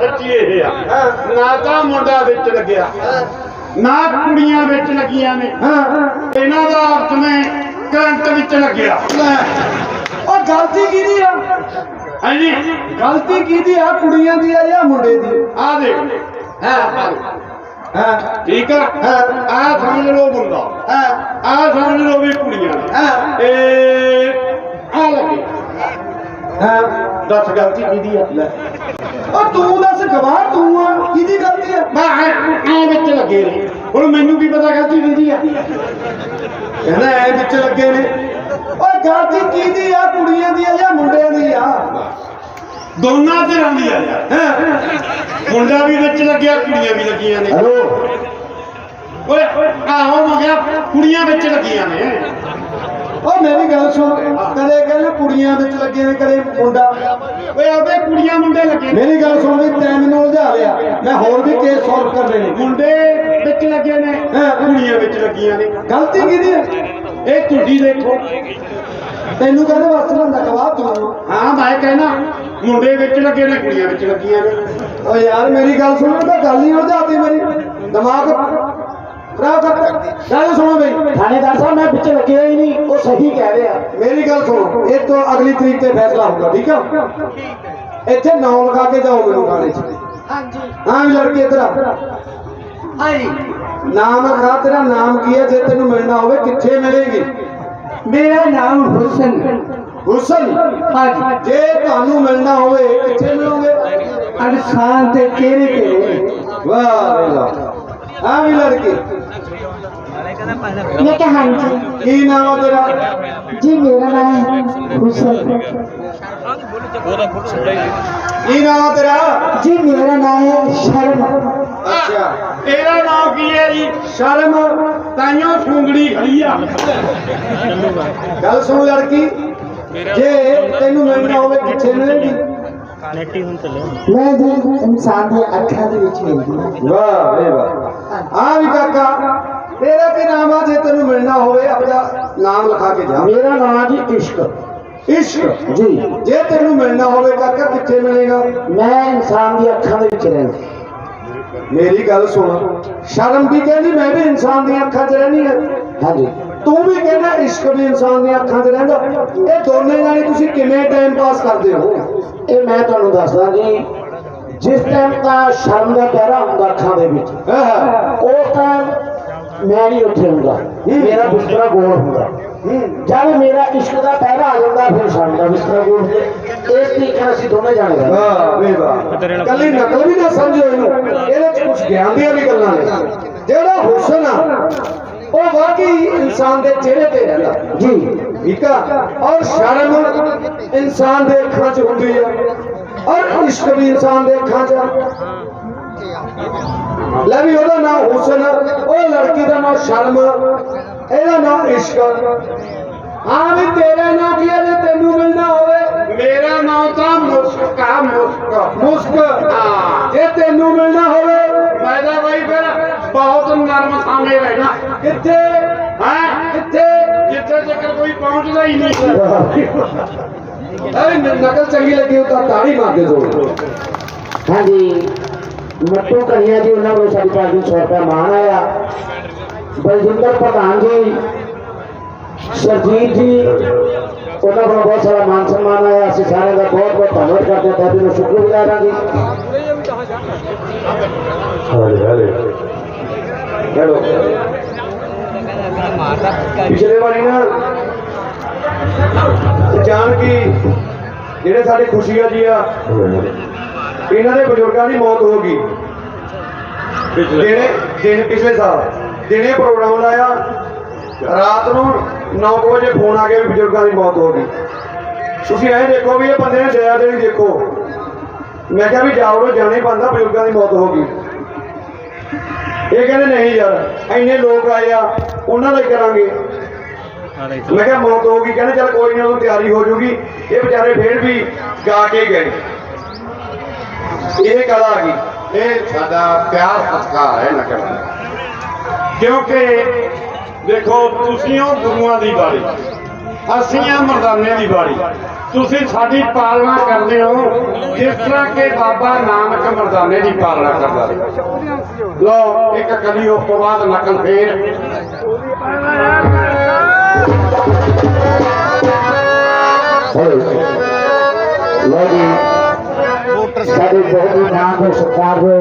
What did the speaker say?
ਸੱਚੀ ਇਹ ਆ। ਨਾ ਤਾਂ ਮੁੰਡਾ ਵਿੱਚ ਲੱਗਿਆ। ਨਾ ਕੁੜੀਆਂ ਵਿੱਚ ਲੱਗੀਆਂ ਨੇ। ਇਹਨਾਂ ਦਾ ਆਪਸ ਨੇ ਕਰੰਟ ਵਿੱਚ ਲੱਗਿਆ। ਉਹ ਗਲਤੀ ਕਿਹਦੀ ਆ? ਹਾਂਜੀ। ਗਲਤੀ ਕਿਹਦੀ ਆ? ਕੁੜੀਆਂ ਦੀ ਆ ਜਾਂ ਮੁੰਡੇ ਦੀ? ਆ ਦੇਖ। ਹਾਂ। ਹਾਂ। ਠੀਕ ਆ। ਆ ਸਮਝ ਲਓ ਮੁੰਡਾ। ਹਾਂ। ਆ ਸਮਝ ਲਓ ਵੀ ਕੁੜੀਆਂ ਨੇ। ਹਾਂ। ਇਹ ਆ ਲੱਗੇ। ਹਾਂ। ਦੱਸ ਗਲਤੀ ਕਿਹਦੀ ਆ? ਲੈ। ਉਹ ਤੂੰ ਦੱਸ ਗਵਾਹ ਤੂੰ ਆ ਕਿਹਦੀ ਗਲਤੀ ਆ? ਮੈਂ ਐ ਵਿੱਚ ਲੱਗੇ ਨੇ। ਹੁਣ ਮੈਨੂੰ ਕੀ ਪਤਾ ਗਲਤੀ ਕਿਹਦੀ ਆ? ਕਹਿੰਦਾ ਐ ਵਿੱਚ ਲੱਗੇ ਨੇ। ਓਏ ਗਲਤੀ ਕਿਹਦੀ ਆ ਕੁੜੀਆਂ ਦੀ ਆ ਜਾਂ ਮੁੰਡਿਆਂ ਦੀ ਆ? ਦੋਨਾਂ ਤੇ ਰਹਿੰਦੀ ਆ ਹਾਂ। ਮੁੰਡਾ ਵੀ ਵਿੱਚ ਲੱਗਿਆ ਕੁੜੀਆਂ ਵੀ ਲੱਗੀਆਂ ਨੇ। ਓਏ ਆਹੋ ਮੈਂ ਕਿਹਾ ਕੁੜੀਆਂ ਵਿੱਚ ਲੱਗੀਆਂ ਨੇ। ਓ ਮੇਰੀ ਗੱਲ ਸੁਣ। ਕਦੇ ਕਹਿੰਦੇ ਕੁੜੀਆਂ ਵਿੱਚ ਲੱਗੇ ਨੇ ਕਦੇ ਮੁੰਡਾ। ਓਏ ਆਵੇ ਕੁੜੀਆਂ ਮੁੰਡੇ ਲੱਗੇ ਨੇ। ਮੇਰੀ ਗੱਲ ਸੁਣ ਵੀ ਤੈਨੂੰ ਮੈਨੂੰ ਉਲਝਾ ਲਿਆ। ਮੈਂ ਹੋਰ ਵੀ ਕੇਸ ਸੋਲਵ ਕਰ ਲੈਣੇ ਮੁੰਡੇ ਵਿੱਚ ਲੱਗੇ ਨੇ। ਹਾਂ। ਕੁੜੀਆਂ ਵਿੱਚ ਲੱਗੀਆਂ ਨੇ। ਗਲਤੀ ਕਿਹਦੀ ਆ ਇਹ ਤੁਸੀਂ ਦੇਖੋ। ਤੈਨੂੰ ਕਹਿੰਦੇ ਵਾਸਤੇ ਲੰਦਾ ਗਵਾਹ ਤੂੰ। ਹਾਂ ਮੈਂ ਕਹਿਣਾ ਮੁੰਡੇ ਵਿੱਚ ਲੱਗੇ ਨੇ ਕੁੜੀਆਂ ਵਿੱਚ ਲੱਗੀਆਂ ਨੇ। ਓ ਯਾਰ ਮੇਰੀ ਗੱਲ ਸੁਣ ਤਾਂ ਗੱਲ ਹੀ ਉਲਝਾਤੀ ਮੇਰੀ। ਦਿਮਾਗ ਖਰਾਬ ਕਰ ਗੱਲ ਸੁਣੋ ਬਈ ਥਾਣੇਦਾਰ ਸਾਹਿਬ ਮੈਂ ਵਿੱਚ ਲੱਗਿਆ ਹੀ ਨਹੀਂ। ਉਹ ਸਹੀ ਕਹਿ ਰਿਹਾ। ਮੇਰੀ ਗੱਲ ਸੁਣੋ। ਇਹ ਤੋਂ ਅਗਲੀ ਤਰੀਕ ਤੇ ਫੈਸਲਾ ਹੋਊਗਾ ਠੀਕ ਆ? ਇੱਥੇ ਨਾਮ ਲਗਾ ਕੇ ਜਾਓ ਮੈਨੂੰ ਥਾਣੇ 'ਚ ਹਾਂਜੀ। ਹਾਂ ਵੀ ਲੜਕੇ ਇਧਰ ਆ। ਹਾਂਜੀ। ਨਾਮ ਲਗਾ ਤੇਰਾ ਨਾਮ ਕੀ ਹੈ ਜੇ ਤੈਨੂੰ ਮਿਲਣਾ ਹੋਵੇ ਕਿੱਥੇ ਮਿਲੇਗੀ? ਮੇਰਾ ਨਾਮ ਹੁਸਨ। ਹੁਸਨ? ਹਾਂਜੀ। ਜੇ ਤੁਹਾਨੂੰ ਮਿਲਣਾ ਹੋਵੇ ਕਿੱਥੇ ਮਿਲੋਗੇ? ਅਨਸਾਨ ਤੇ ਕਿਹੜੇ ਕਿਹੜੇ? ਵਾਹ ਵਾਹ। ਹਾਂ ਵੀ ਲੜਕੇ। ਮੈਂ ਕਿਹਾ ਹਾਂਜੀ। ਕੀ ਨਾਮ ਹੈ ਤੇਰਾ? ਜੀ ਮੇਰਾ ਨਾਮ ਹੈ ਹੁਸਨ ਕੀ ਨਾਮ ਹੈ ਤੇਰਾ? ਜੀ ਮੇਰਾ ਨਾਮ ਹੈ ਸ਼ਰਮ। ਅੱਛਾ। ਤੇਰਾ ਨਾਮ ਕੀ ਹੈ ਜੀ? ਸ਼ਰਮ। ਤਾਈਓ ਸੁੰਗੜੀ ਖੜੀ ਆ। ਗੱਲ ਸੁਣ ਲੜਕੀ। ਜੇ ਤੈਨੂੰ ਮਿਲਣਾ ਹੋਵੇ ਕਿੱਥੇ ਮਿਲੇਗੀ। ਮੈਂ ਜੀ ਇਨਸਾਨ ਦੀ ਅੱਖਾਂ ਦੇ ਵਿੱਚ ਮਿਲਦੀ ਹਾਂ। ਵਾਹ ਵੇ ਵਾਹ। ਹਾਂ ਵੀ ਕਾਕਾ ਤੇਰਾ ਕੀ ਨਾਮ ਆ? ਜੇ ਤੈਨੂੰ ਮਿਲਣਾ ਹੋਵੇ ਆਪਣਾ ਨਾਮ ਲਿਖਾ ਕੇ ਜਾ। ਮੇਰਾ ਨਾਮ ਜੀ ਇਸ਼ਕ। ਇਸ਼ਕ? ਜੀ। ਜੇ ਤੈਨੂੰ ਮਿਲਣਾ ਹੋਵੇ ਕਾਕਾ ਕਿੱਥੇ ਮਿਲੇਗਾ? ਮੈਂ ਇਨਸਾਨ ਦੀ ਅੱਖਾਂ ਦੇ ਵਿੱਚ ਰਹਿੰਦਾ। ਮੇਰੀ ਗੱਲ ਸੁਣ। ਸ਼ਰਮ ਵੀ ਕਹਿੰਦੀ? ਮੈਂ ਵੀ ਇਨਸਾਨ ਦੀਆਂ ਅੱਖਾਂ 'ਚ ਰਹਿਣੀ ਹੈ। ਹਾਂਜੀ। ਤੂੰ ਵੀ ਕਹਿੰਦਾ ਇਸ਼ਕ ਵੀ ਇਨਸਾਨ ਦੀਆਂ ਅੱਖਾਂ 'ਚ ਰਹਿੰਦਾ। ਇਹ ਦੋਨੇ ਜਾਣੇ ਤੁਸੀਂ ਕਿਵੇਂ ਟਾਈਮ ਪਾਸ ਕਰਦੇ ਹੋ? ਇਹ ਮੈਂ ਤੁਹਾਨੂੰ ਦੱਸਦਾ ਜੀ ਜਿਸ ਟਾਈਮ ਤਾਂ ਸ਼ਰਮ ਦਾ ਪਹਿਰਾ ਹੁੰਦਾ ਅੱਖਾਂ ਦੇ ਵਿੱਚ ਉਸ ਟਾਈਮ ਮੈਂ ਨਹੀਂ ਉੱਥੇ ਹੁੰਦਾ। ਮੇਰਾ ਬਿਸਤਰਾ ਗੋਲ ਹੁੰਦਾ। ਹੂੰ। ਜਦ ਮੇਰਾ ਇਸ਼ਕ ਦਾ ਪਹਿਰਾ ਆ ਜਾਂਦਾ ਫਿਰ ਸ਼ਰਮ ਦਾ ਬਿਸਤਰਾ ਗੋਲ ਹੁੰਦਾ। ਇਸ ਤਰੀਕੇ ਅਸੀਂ ਦੋਨੇ ਜਾਣੇ ਰਹਿੰਦੇ ਵਾਹ ਵੇ ਵਾਹ। ਕੱਲੀ ਨਕਲ ਵੀ ਨਾ ਸਮਝੋ ਇਹਨੂੰ। ਇਹਦੇ 'ਚ ਕੁਝ ਗਿਆਨ ਦੀਆਂ ਵੀ ਗੱਲਾਂ ਨੇ। ਜਿਹੜਾ ਹੁਸਨ ਆ ਉਹ ਵਾਕਈ ਇਨਸਾਨ ਦੇ ਚਿਹਰੇ ਤੇ ਰਹਿੰਦਾ ਜੀ ਠੀਕ ਆ ਔਰ ਸ਼ਰਮ ਇਨਸਾਨ ਦੇ ਅੱਖਾਂ 'ਚ ਹੁੰਦੀ ਆ ਔਰ ਇਸ਼ਕ ਵੀ ਇਨਸਾਨ ਦੇ ਅੱਖਾਂ 'ਚ ਆ। ਲੈ ਵੀ ਉਹਦਾ ਨਾਮ ਹੁਸਨ ਉਹ ਲੜਕੀ ਦਾ ਨਾਮ ਸ਼ਰਮ ਇਹਦਾ ਨਾਮ ਇਸ਼ਕ ਹਾਂ ਵੀ ਤੇਰਾ ਨਾਮ ਕੀ ਹੈ ਜੇ ਤੈਨੂੰ ਮਿਲਣਾ ਹੋਵੇ ਮੇਰਾ ਨਾਮ ਤਾਂ ਮੁਸਕ ਆ ਮੁਸਕ ਮੁਸਕ ਹਾਂ। ਜੇ ਤੈਨੂੰ ਮਿਲਣਾ ਹੋਵੇ ਮੈਂ ਤਾਂ ਬਾਈ ਫਿਰ ਬਹੁਤ ਨਰਮ ਸਾਹਮਣੇ ਰਹਿਣਾ ਕਿੱਥੇ ਹੈ ਕਿੱਥੇ ਜਿੱਥੇ ਤੱਕ ਕੋਈ ਪਹੁੰਚਦਾ ਹੀ ਨਹੀਂ ਅਰੇ ਨ- ਨਕਲ ਚੰਗੀ ਲੱਗੀ ਉਹ ਤਾਂ ਤਾੜੀ ਮਾਰਦੇ ਦੋ ਹਾਂਜੀ ਮੱਟੂ ਕਹੀਆਂ ਜੀ ਉਹਨਾਂ ਨੂੰ ਸਾਡੀ ਪਾਰਟੀ 100 ਰੁਪਏ ਮਾਨ ਆਇਆ ਬਲਜਿੰਦਰ ਪ੍ਰਧਾਨ ਜੀ ਸਰਜੀਤ ਜੀ ਉਹਨਾਂ ਕੋਲ ਬਹੁਤ ਸਾਰਾ ਮਾਨ ਸਨਮਾਨ ਆਇਆ ਅਸੀਂ ਸਾਰਿਆਂ ਦਾ ਬਹੁਤ ਬਹੁਤ ਧੰਨਵਾਦ ਕਰਦੇ ਹਾਂ ਤੁਹਾਡੇ ਨੂੰ ਸ਼ੁਕਰਗੁਜ਼ਾਰ ਹੈਲੋ ਪਿਛਲੇ ਵਾਰੀ ਨਾ ਜਾਣ ਕੀ ਜਿਹੜੇ ਸਾਡੇ ਖੁਸ਼ੀਆਂ ਜੀ ਆ ਇਹਨਾਂ ਦੇ ਬਜ਼ੁਰਗਾਂ ਦੀ ਮੌਤ ਹੋ ਗਈ। ਜਿਹੜੇ ਦਿਨ ਪਿਛਲੇ ਸਾਲ ਦਿਨੇ ਪ੍ਰੋਗਰਾਮ ਲਾਇਆ ਰਾਤ ਨੂੰ 9 ਵਜੇ ਫੋਨ ਆ ਗਿਆ ਵੀ ਬਜ਼ੁਰਗਾਂ ਦੀ ਮੌਤ ਹੋ ਗਈ। ਤੁਸੀਂ ਐਂ ਦੇਖੋ ਵੀ ਇਹ ਬੰਦੇ ਨੇ ਦਇਆ ਦੇਣੀ ਦੇਖੋ। ਮੈਂ ਕਿਹਾ ਵੀ ਜਾਵੜੋ ਜਾਣਾ ਬੰਦਾ ਬਜ਼ੁਰਗਾਂ ਦੀ ਮੌਤ ਹੋ ਗਈ। ਇਹ ਕਹਿੰਦੇ ਨਹੀਂ ਯਾਰ ਇੰਨੇ ਲੋਕ ਆਏ ਆ ਉਹਨਾਂ ਦਾ ਹੀ ਕਰਾਂਗੇ? ਮੈਂ ਕਿਹਾ ਮੌਤ ਹੋ ਗਈ ਕਹਿੰਦੇ ਚਲ ਕੋਈ ਨਾ ਉਹ ਤਿਆਰੀ ਹੋ ਜੂਗੀ ਇਹ ਵਿਚਾਰੇ ਫੇਰ ਵੀ ਗਾ ਕੇ ਗਏ। ਇਹ ਕਲਾ ਆ ਗਈ। ਇਹ ਸਾਡਾ ਪਿਆਰ ਸਤਿਕਾਰ ਹੈ ਨਾ ਕਹਿਣਾ ਕਿਉਂਕਿ ਦੇਖੋ ਤੁਸੀਂ ਹੋ ਗੁਰੂਆਂ ਦੀ ਬਾਣੀ ਅਸੀਂ ਆ ਮਰਦਾਨੇ ਦੀ ਬਾਣੀ ਤੁਸੀਂ ਸਾਡੀ ਪਾਲਣਾ ਕਰਦੇ ਹੋ। ਜਿਸ ਤਰ੍ਹਾਂ ਕਿ ਬਾਬਾ ਨਾਨਕ ਮਰਦਾਨੇ ਦੀ ਪਾਲਣਾ ਕਰਦਾ ਸੀ। ਲੋ ਇੱਕ ਕਲੀ ਉਸ ਤੋਂ ਬਾਅਦ ਨਕਲ ਫੇਰ। ਲੋ ਜੀ ਸਾਡੇ ਬਹੁਤ ਹੀ ਨਾਮ ਦੇ ਸਰਕਾਰ ਦੇ